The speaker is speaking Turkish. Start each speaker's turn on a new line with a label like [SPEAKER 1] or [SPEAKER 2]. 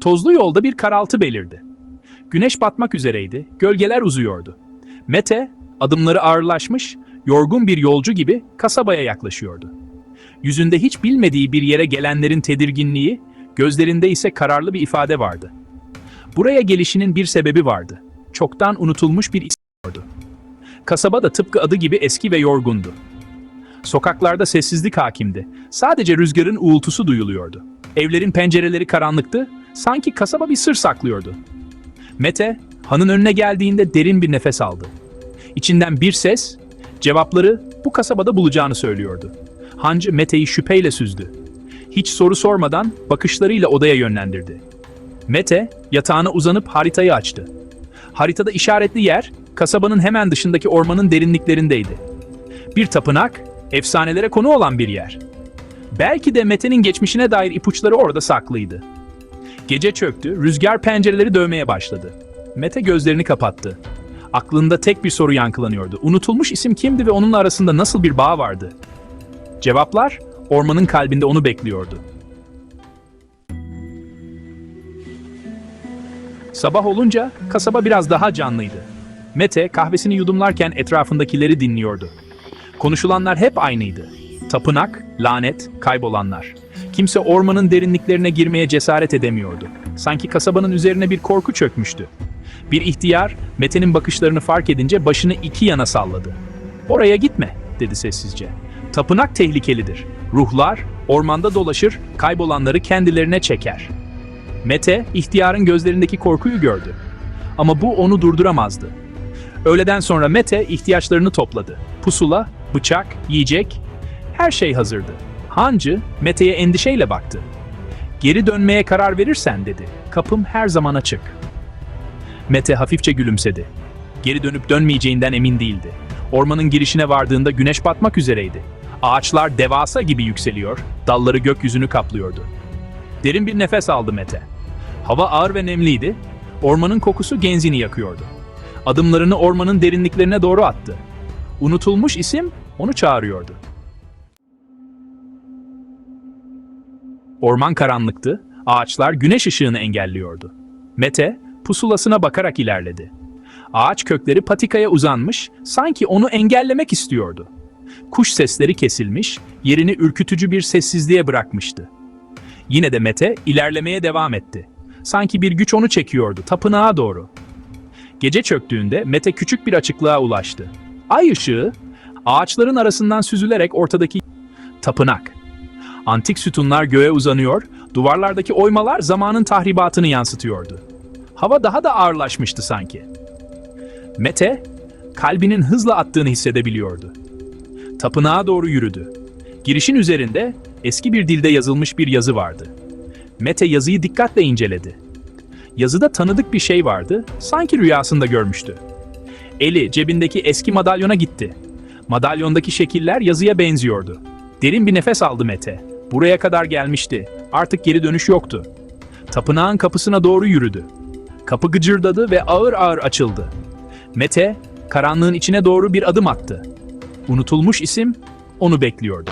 [SPEAKER 1] Tozlu yolda bir karaltı belirdi. Güneş batmak üzereydi, gölgeler uzuyordu. Mete, adımları ağırlaşmış, yorgun bir yolcu gibi kasabaya yaklaşıyordu. Yüzünde hiç bilmediği bir yere gelenlerin tedirginliği, gözlerinde ise kararlı bir ifade vardı. Buraya gelişinin bir sebebi vardı. Çoktan unutulmuş bir isim vardı. Kasaba da tıpkı adı gibi eski ve yorgundu. Sokaklarda sessizlik hakimdi. Sadece rüzgarın uğultusu duyuluyordu. Evlerin pencereleri karanlıktı, sanki kasaba bir sır saklıyordu. Mete, hanın önüne geldiğinde derin bir nefes aldı. İçinden bir ses, cevapları bu kasabada bulacağını söylüyordu. Hancı Mete'yi şüpheyle süzdü. Hiç soru sormadan bakışlarıyla odaya yönlendirdi. Mete, yatağına uzanıp haritayı açtı. Haritada işaretli yer, kasabanın hemen dışındaki ormanın derinliklerindeydi. Bir tapınak, efsanelere konu olan bir yer. Belki de Mete'nin geçmişine dair ipuçları orada saklıydı. Gece çöktü, rüzgar pencereleri dövmeye başladı. Mete gözlerini kapattı. Aklında tek bir soru yankılanıyordu. Unutulmuş isim kimdi ve onunla arasında nasıl bir bağ vardı? Cevaplar, ormanın kalbinde onu bekliyordu. Sabah olunca kasaba biraz daha canlıydı. Mete kahvesini yudumlarken etrafındakileri dinliyordu. Konuşulanlar hep aynıydı. Tapınak, lanet, kaybolanlar. Kimse ormanın derinliklerine girmeye cesaret edemiyordu. Sanki kasabanın üzerine bir korku çökmüştü. Bir ihtiyar Mete'nin bakışlarını fark edince başını iki yana salladı. "Oraya gitme." dedi sessizce. "Tapınak tehlikelidir. Ruhlar ormanda dolaşır, kaybolanları kendilerine çeker." Mete, ihtiyarın gözlerindeki korkuyu gördü. Ama bu onu durduramazdı. Öğleden sonra Mete ihtiyaçlarını topladı. Pusula, bıçak, yiyecek, her şey hazırdı. Hancı Mete'ye endişeyle baktı. Geri dönmeye karar verirsen dedi. Kapım her zaman açık. Mete hafifçe gülümsedi. Geri dönüp dönmeyeceğinden emin değildi. Ormanın girişine vardığında güneş batmak üzereydi. Ağaçlar devasa gibi yükseliyor, dalları gökyüzünü kaplıyordu. Derin bir nefes aldı Mete. Hava ağır ve nemliydi. Ormanın kokusu genzini yakıyordu. Adımlarını ormanın derinliklerine doğru attı. Unutulmuş isim onu çağırıyordu. Orman karanlıktı, ağaçlar güneş ışığını engelliyordu. Mete pusulasına bakarak ilerledi. Ağaç kökleri patikaya uzanmış, sanki onu engellemek istiyordu. Kuş sesleri kesilmiş, yerini ürkütücü bir sessizliğe bırakmıştı. Yine de Mete ilerlemeye devam etti. Sanki bir güç onu çekiyordu, tapınağa doğru. Gece çöktüğünde Mete küçük bir açıklığa ulaştı. Ay ışığı, ağaçların arasından süzülerek ortadaki tapınak. Antik sütunlar göğe uzanıyor, duvarlardaki oymalar zamanın tahribatını yansıtıyordu. Hava daha da ağırlaşmıştı sanki. Mete, kalbinin hızla attığını hissedebiliyordu. Tapınağa doğru yürüdü. Girişin üzerinde eski bir dilde yazılmış bir yazı vardı. Mete yazıyı dikkatle inceledi. Yazıda tanıdık bir şey vardı, sanki rüyasında görmüştü. Eli cebindeki eski madalyona gitti. Madalyondaki şekiller yazıya benziyordu. Derin bir nefes aldı Mete. Buraya kadar gelmişti. Artık geri dönüş yoktu. Tapınağın kapısına doğru yürüdü. Kapı gıcırdadı ve ağır ağır açıldı. Mete, karanlığın içine doğru bir adım attı. Unutulmuş isim onu bekliyordu.